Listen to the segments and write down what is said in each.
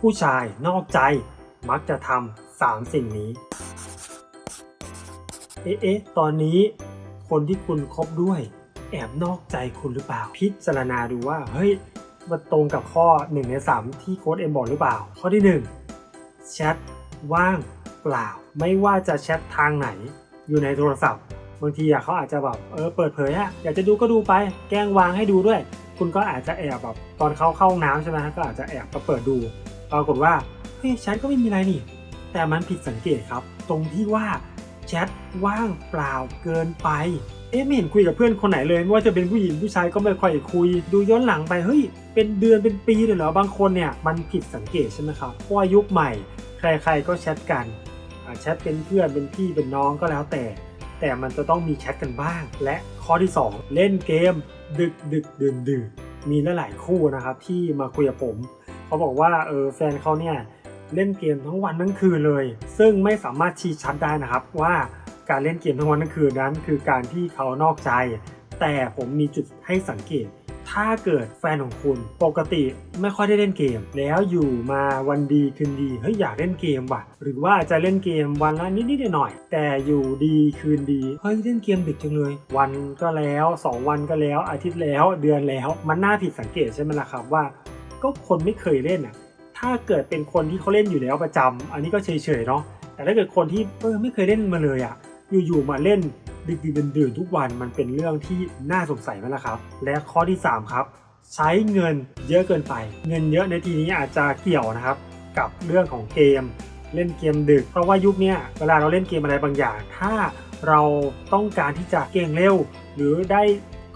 ผู้ชายนอกใจ มักจะทำสามสิ่งนี้ เอ๊ะ ตอนนี้ คนที่คุณคบด้วย แอบนอกใจคุณหรือเปล่า พิจารณาดูว่า เฮ้ย มันตรงกับข้อ 1 ใน 3 ที่โค้ดเอ็มบอกหรือเปล่า ข้อที่ 1 แชทว่างเปล่า ไม่ว่าจะแชททางไหน อยู่ในโทรศัพท์ บางทีอะเขาอาจจะแบบเออเปิดเผยอะอยากจะดูก็ดูไป แกล้งวางให้ดูด้วย คุณก็อาจจะแอบแบบตอนเขาเข้าห้องน้ำใช่ไหมก็อาจจะแอบมาเปิดดู ปรากฏว่าเฮ้ยแชทก็ไม่มีอะไรนี่ แต่มันผิดสังเกตครับ ตรงที่ว่าแชทว่างเปล่าเกินไปเอ๊ะไม่เห็นคุยกับเพื่อนคนไหนเลยไม่ว่าจะเป็นผู้หญิงผู้ชายก็ไม่ค่อยคุย ดูย้อนหลังไปเฮ้ยเป็นเดือนเป็นปีเลยเหรอบางคนเนี่ยมันผิดสังเกตใช่ไหมครับเพราะว่ายุคใหม่ ใครๆก็แชทกันแชทเป็นเพื่อนเป็นพี่เป็นน้องก็แล้วแต่ แต่มันจะต้องมีแชทกันบ้าง และข้อที่ 2 เล่นเกม ดึกดึกดื่นดื่นมีหลายๆคู่นะครับที่มาคุยกับผม เขาบอกว่าเออแฟนเขาเนี่ยเล่นเกมทั้งวันทั้งคืนเลย ซึ่งไม่สามารถชี้ชัดได้นะครับว่าการเล่นเกมทั้งวันทั้งคืนนั้น คือการที่เขานอกใจ แต่ผมมีจุดให้สังเกต ถ้าเกิดแฟนของคุณปกติไม่ค่อยได้เล่นเกม แล้วอยู่มาวันดีคืนดีเฮ้ยอยากเล่นเกมว่ะ หรือว่าจะเล่นเกมวันละนิดๆหน่อยแต่อยู่ดีคืนดีเฮ้ยเล่นเกมดึกจังเลย วันก็แล้ว 2 วันก็แล้วอาทิตย์แล้วเดือนแล้วมันน่าผิดสังเกตใช่ไหมล่ะครับว่า ก็คนไม่เคยเล่นอะ ถ้าเกิดเป็นคนที่เขาเล่นอยู่แล้วประจำอันนี้ก็เฉยๆเนาะ แต่ถ้าเกิดคนที่เออไม่เคยเล่นมาเลยอะ อยู่ๆมาเล่นดึกๆดื่นทุกวันมันเป็นเรื่องที่น่าสงสัยไหมล่ะครับ และข้อที่ 3 ครับ ใช้เงินเยอะเกินไป เงินเยอะในทีนี้อาจจะเกี่ยวนะครับ กับเรื่องของเกม เล่นเกมดึก เพราะว่ายุคนี้เวลาเราเล่นเกมอะไรบางอย่าง ถ้าเราต้องการที่จะเก่งเร็ว หรือได้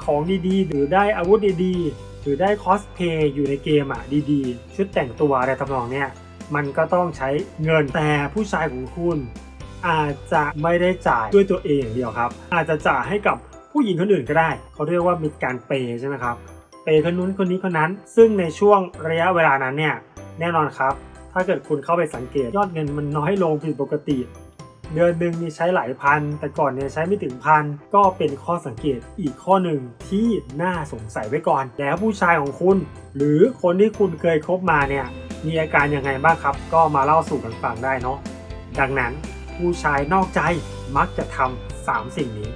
ของดีๆ หรือได้อาวุธดีๆ หรือได้คอสเพย์อยู่ในเกมอะดีๆ ชุดแต่งตัวอะไรทำนองเนี้ยมันก็ต้องใช้เงินแต่ผู้ชายของคุณ อาจจะไม่ได้จ่ายด้วยตัวเองอย่างเดียวครับ อาจจะจ่ายให้กับผู้หญิงคนอื่นก็ได้ เขาเรียกว่ามีการเปย์ใช่ไหมครับเปย์คนนู้นคนนี้คนนั้น ซึ่งในช่วงระยะเวลานั้นเนี่ยแน่นอนครับ ถ้าเกิดคุณเข้าไปสังเกตยอดเงินมันน้อยลงผิดปกติ เดือนหนึ่งมีใช้หลายพัน แต่ก่อนเนี่ยใช้ไม่ถึงพัน ก็เป็นข้อสังเกตอีกข้อหนึ่งที่น่าสงสัยไว้ก่อน แล้วผู้ชายของคุณ หรือคนที่คุณเคยคบมาเนี่ยมีอาการยังไงบ้างครับ ก็มาเล่าสู่กันฟังได้เนาะดังนั้นผู้ชายนอกใจมักจะทำสามสิ่งนี้